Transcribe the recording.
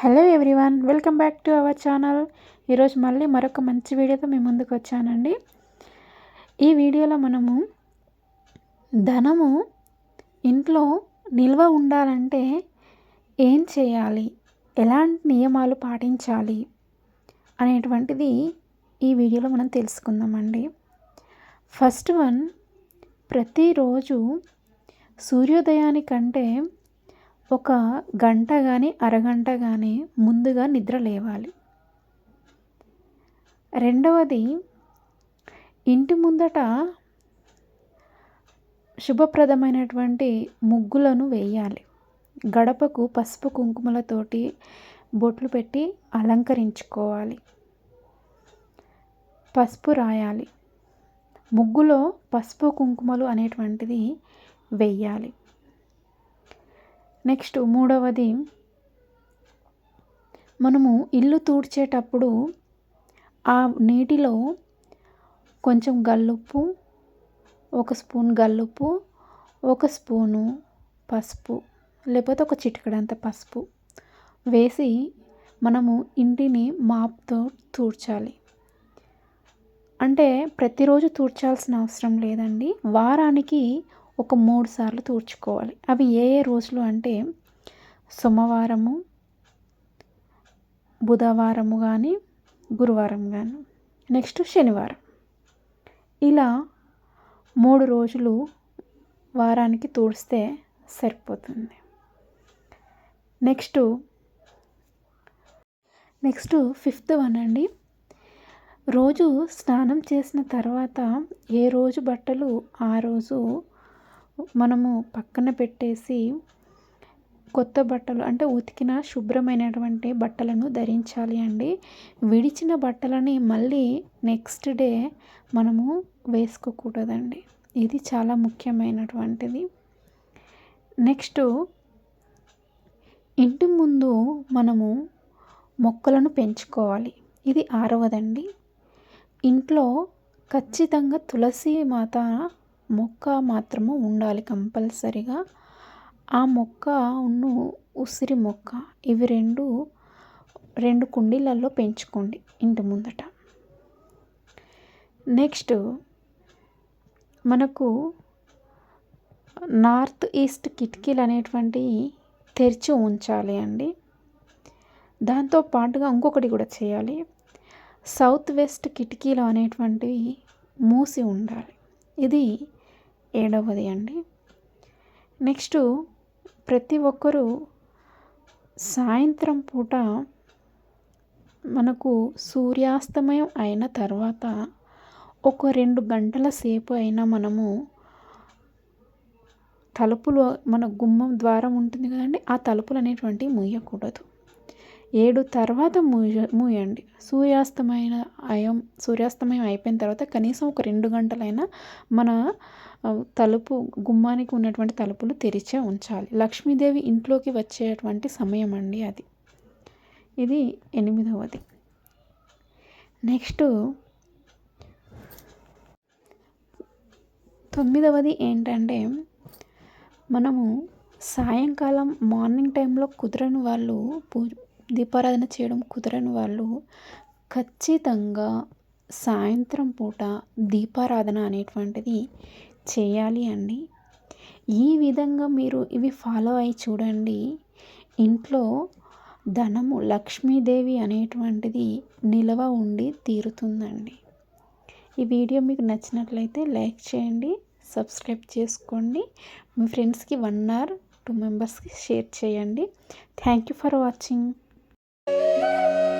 Hello everyone welcome back to our channel. ఈరోజు మళ్ళీ మరొక మంచి వీడియోతో మేము ముందుకు వచ్చానండి. ఈ వీడియోలో మనము ధనము ఇంట్లో నిల్వ ఉండాలంటే ఏం చేయాలి? ఎలాంటి నియమాలు పాటించాలి? అనేటువంటిది ఈ వీడియోలో మనం తెలుసుకుందామండి. ఫస్ట్ వన్ ప్రతిరోజు సూర్యోదయానికంటే ఒక గంట కానీ అరగంట కానీ ముందుగా నిద్ర లేవాలి. రెండవది ఇంటి ముందట శుభప్రదమైనటువంటి ముగ్గులను వేయాలి. గడపకు పసుపు కుంకుమలతోటి బొట్లు పెట్టి అలంకరించుకోవాలి. పసుపు రాయాలి. ముగ్గులో పసుపు కుంకుమలు అనేటువంటిది వెయ్యాలి నెక్స్ట్ మూడవది మనము ఇల్లు తూడ్చేటప్పుడు ఆ నీటిలో కొంచెం గల్లుప్పు ఒక స్పూన్ గల్లుప్పు ఒక స్పూను పసుపు లేకపోతే ఒక చిటికడంత పసుపు వేసి మనము ఇంటిని మాప్తో తూడ్చాలి. అంటే ప్రతిరోజు తూడ్చాల్సిన అవసరం లేదండి. వారానికి ఒక మూడు సార్లు తూర్చుకోవాలి. అవి ఏ ఏ రోజులు అంటే సోమవారము బుధవారము కానీ గురువారం కానీ నెక్స్ట్ శనివారం. ఇలా మూడు రోజులు వారానికి తూడిస్తే సరిపోతుంది. నెక్స్ట్ నెక్స్ట్ ఫిఫ్త్ వన్ అండి. రోజు స్నానం చేసిన తర్వాత ఏ రోజు బట్టలు ఆ రోజు మనము పక్కన పెట్టేసి కొత్త బట్టలు అంటే ఉతికిన శుభ్రమైనటువంటి బట్టలను ధరించాలి అండి. విడిచిన బట్టలని మళ్ళీ నెక్స్ట్ డే మనము వేసుకోకూడదండి. ఇది చాలా ముఖ్యమైనటువంటిది. నెక్స్ట్ ఇంటి ముందు మనము మొక్కలను పెంచుకోవాలి. ఇది ఆరవదండి. ఇంట్లో ఖచ్చితంగా తులసి మాత మొక్క మాత్రము ఉండాలి కంపల్సరిగా. ఆ మొక్క ఉన్ను ఉసిరి మొక్క ఇవి రెండు రెండు కుండీలలో పెంచుకోండి ఇంటి ముందట. నెక్స్ట్ మనకు నార్త్ ఈస్ట్ కిటికీలు అనేటువంటివి తెరిచి ఉంచాలి అండి. దాంతో పాటుగా ఇంకొకటి కూడా చేయాలి. సౌత్ వెస్ట్ కిటికీలు అనేటువంటివి మూసి ఉండాలి. ఇది ఏడవది అండి. నెక్స్ట్ ప్రతి ఒక్కరూ సాయంత్రం పూట మనకు సూర్యాస్తమయం అయిన తర్వాత ఒక రెండు గంటల సేపు అయినా మనము తలుపులు మన గుమ్మం ద్వారం ఉంటుంది కదండి ఆ తలుపులు అనేటువంటివి మూయకూడదు. ఏడు తర్వాత మూయ మూయండి. సూర్యాస్తమైన అయం సూర్యాస్తమయం అయిపోయిన తర్వాత కనీసం ఒక రెండు గంటలైనా మన తలుపు గుమ్మానికి ఉన్నటువంటి తలుపులు తెరిచే ఉంచాలి. లక్ష్మీదేవి ఇంట్లోకి వచ్చేటువంటి సమయం అండి అది. ఇది ఎనిమిదవది. నెక్స్ట్ తొమ్మిదవది ఏంటంటే మనము సాయంకాలం మార్నింగ్ టైంలో కుదరని వాళ్ళు పూ దీపారాధన చేయడం కుదరని వాళ్ళు ఖచ్చితంగా సాయంత్రం పూట దీపారాధన అనేటువంటిది చేయాలి అండి. ఈ విధంగా మీరు ఇవి ఫాలో అయి చూడండి. ఇంట్లో ధనము లక్ష్మీదేవి అనేటువంటిది నిలవ ఉండి తీరుతుందండి. ఈ వీడియో మీకు నచ్చినట్లయితే లైక్ చేయండి సబ్స్క్రైబ్ చేసుకోండి. మీ ఫ్రెండ్స్కి వన్ అవర్ టూ మెంబర్స్కి షేర్ చేయండి. Thank you for watching. Música